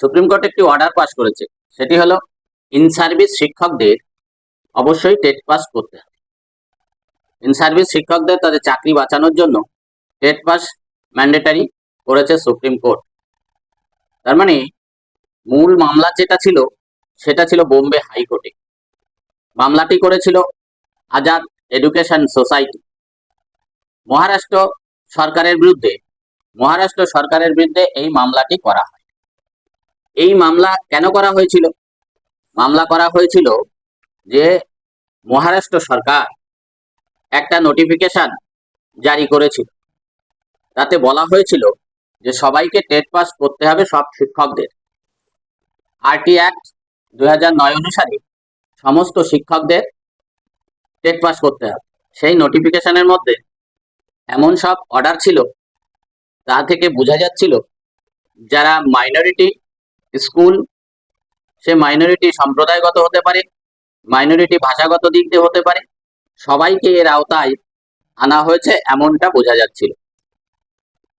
Supreme court একটি order pass করেছে। সেটি হলো ইন সার্ভিস শিক্ষকদের অবশ্যই টেট পাস করতে হবে। ইন সার্ভিস শিক্ষকদের তাদের চাকরি বাঁচানোর জন্য টেট পাস ম্যান্ডেটারি করেছে সুপ্রিম কোর্ট। তার মানে মূল মামলা যেটা ছিল, সেটা ছিল বোম্বে হাইকোর্টে। মামলাটি করেছিল আজাদ এডুকেশন সোসাইটি। মহারাষ্ট্র সরকারের বিরুদ্ধে, মহারাষ্ট্র সরকারের বিরুদ্ধে এই মামলাটি করা হয়। এই মামলা কেন করা হয়েছিল? মামলা করা হয়েছিল যে মহারাষ্ট্র সরকার একটা নোটিফিকেশন জারি করেছিল। তাতে বলা হয়েছিল যে সবাইকে টেট পাস করতে হবে সব শিক্ষকদের। আরটি অ্যাক্ট নয় অনুসারে সমস্ত শিক্ষকদের টেট পাস করতে হবে। সেই নোটিফিকেশনের মধ্যে এমন সব অর্ডার ছিল, তা থেকে বোঝা যাচ্ছিল যারা মাইনরিটি স্কুল, সে মাইনরিটি সম্প্রদায়গত হতে পারে মাইনরিটি ভাষাগত দিক দিয়ে হতে পারে, সবাইকে এর আওতায় আনা হয়েছে এমনটা বোঝা যাচ্ছিল।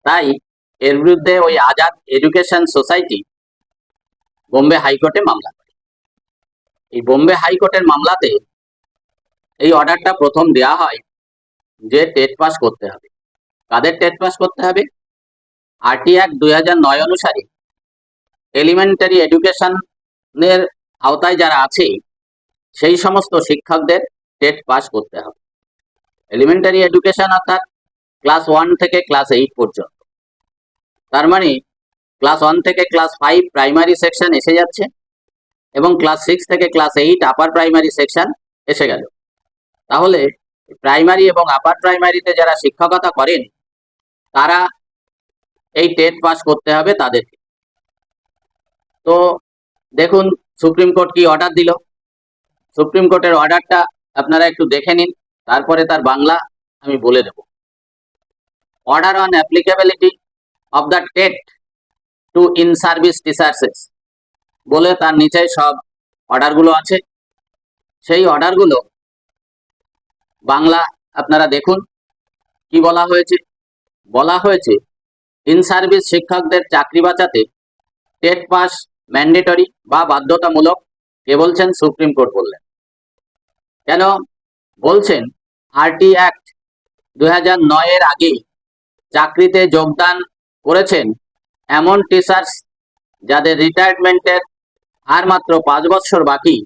তাই এর বিরুদ্ধে ওই আজাদ এডুকেশন সোসাইটি বোম্বে হাইকোর্টে মামলা করে। এই বোম্বে হাইকোর্টের মামলাতে এই অর্ডারটা প্রথম দেয়া হয় যে টেট পাস করতে হবে। কাদের টেট পাস করতে হবে? আরটি অ্যাক্ট দুই অনুসারে এলিমেন্টারি এডুকেশনের আওতায় যারা আছে, সেই সমস্ত শিক্ষকদের টেট পাস করতে হবে। এলিমেন্টারি এডুকেশন অর্থাৎ ক্লাস ওয়ান থেকে ক্লাস এইট পর্যন্ত। তার মানে ক্লাস ওয়ান থেকে ক্লাস ফাইভ প্রাইমারি সেকশন এসে যাচ্ছে এবং ক্লাস সিক্স থেকে class eight upper primary section এসে গেল। তাহলে প্রাইমারি এবং আপার প্রাইমারিতে যারা শিক্ষকতা করেন, তারা এই টেট পাস করতে হবে তাদেরকে। তো দেখুন, সুপ্রিম কোর্ট কি অর্ডার দিল? সুপ্রিম কোর্টের অর্ডারটা আপনারা একটু দেখে নিন, তারপরে তার বাংলা আমি বলে দেব। Order on applicability of the TET to in service teachers বলে তার নিচে সব অর্ডারগুলো আছে। সেই অর্ডারগুলো বাংলা আপনারা দেখুন, কি বলা হয়েছে? বলা হয়েছে ইন সার্ভিস শিক্ষকদের চাকরি বাঁচাতে টেট পাস ম্যান্ডেটরি বা বাধ্যতামূলক কে বলছেন সুপ্রিম কোর্ট বললেন। কেন? বলছেন আরটি অ্যাক্ট হাজার নয়ের আগে চাকরিতে যোগদান করেছেন এমন টিচার্স যাদের রিটায়ারমেন্টের আর মাত্র পাঁচ বছর বাকি,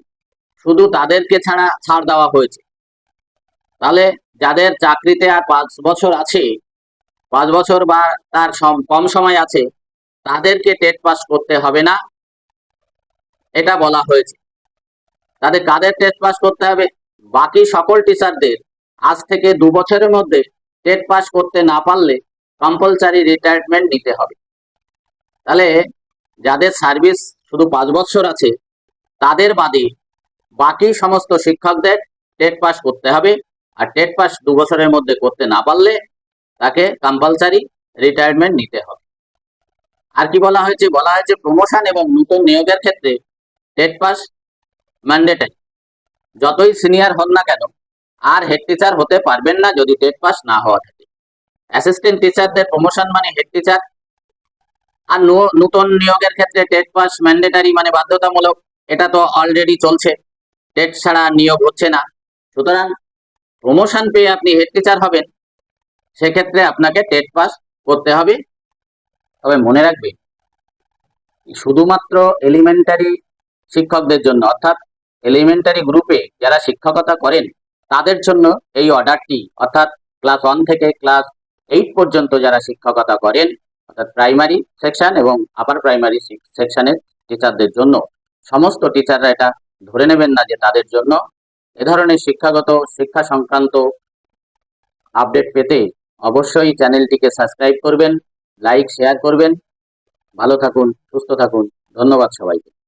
শুধু তাদেরকে ছাড়া ছাড় দেওয়া হয়েছে। তাহলে যাদের চাকরিতে আর পাঁচ বছর আছে, পাঁচ বছর বা তার কম সময় আছে তাদেরকে টেট পাস করতে হবে না। এটা বলা হয়েছে। তাদের কাদের টেট পাস করতে হবে? বাকি সকল টিচারদের। আজ থেকে দু বছরের মধ্যে টেট পাস করতে না পারলে কম্পালসারি রিটায়ারমেন্ট নিতে হবে। তাহলে যাদের সার্ভিস শুধু পাঁচ বছর আছে, তাদের বাদে বাকি সমস্ত শিক্ষকদের টেট পাস করতে হবে। আর টেট পাস দু বছরের মধ্যে করতে না পারলে তাকে কম্পালসারি রিটায়ারমেন্ট নিতে হবে। আর কি বলা হয়েছে? বলা হয়েছে প্রমোশন এবং নতুন নিয়োগের ক্ষেত্রে টেট পাস ম্যান্ডেটারি যতই সিনিয়র হন না কেন, আর হেড টিচার হতে পারবেন না যদি টেট পাস না হওয়া থাকে। অ্যাসিস্ট্যান্ট টিচারদের প্রমোশন মানে হেড টিচার আর নতুন নিয়োগের ক্ষেত্রে টেট পাস ম্যান্ডেটারি মানে বাধ্যতামূলক, এটা তো অলরেডি চলছে। টেট ছাড়া নিয়োগ হচ্ছে না। সুতরাং প্রমোশন পেয়ে আপনি হেড টিচার হবেন, সেক্ষেত্রে আপনাকে টেট পাস করতে হবে। তবে মনে রাখবে, শুধুমাত্র এলিমেন্টারি শিক্ষকদের জন্য, অর্থাৎ এলিমেন্টারি গ্রুপে যারা শিক্ষকতা করেন, তাদের জন্য এই অর্ডারটি অর্থাৎ ক্লাস ওয়ান থেকে ক্লাস এইট পর্যন্ত যারা শিক্ষকতা করেন, অর্থাৎ প্রাইমারি সেকশন এবং আপার প্রাইমারি সেকশনের টিচারদের জন্য, সমস্ত টিচাররা এটা ধরে নেবেন না যে তাদের জন্য। এ ধরনের শিক্ষাগত, শিক্ষা সংক্রান্ত আপডেট পেতে অবশ্যই চ্যানেলটিকে সাবস্ক্রাইব করবেন। লাইক শেয়ার করবেন। ভালো থাকুন সুস্থ থাকুন। ধন্যবাদ সবাইকে।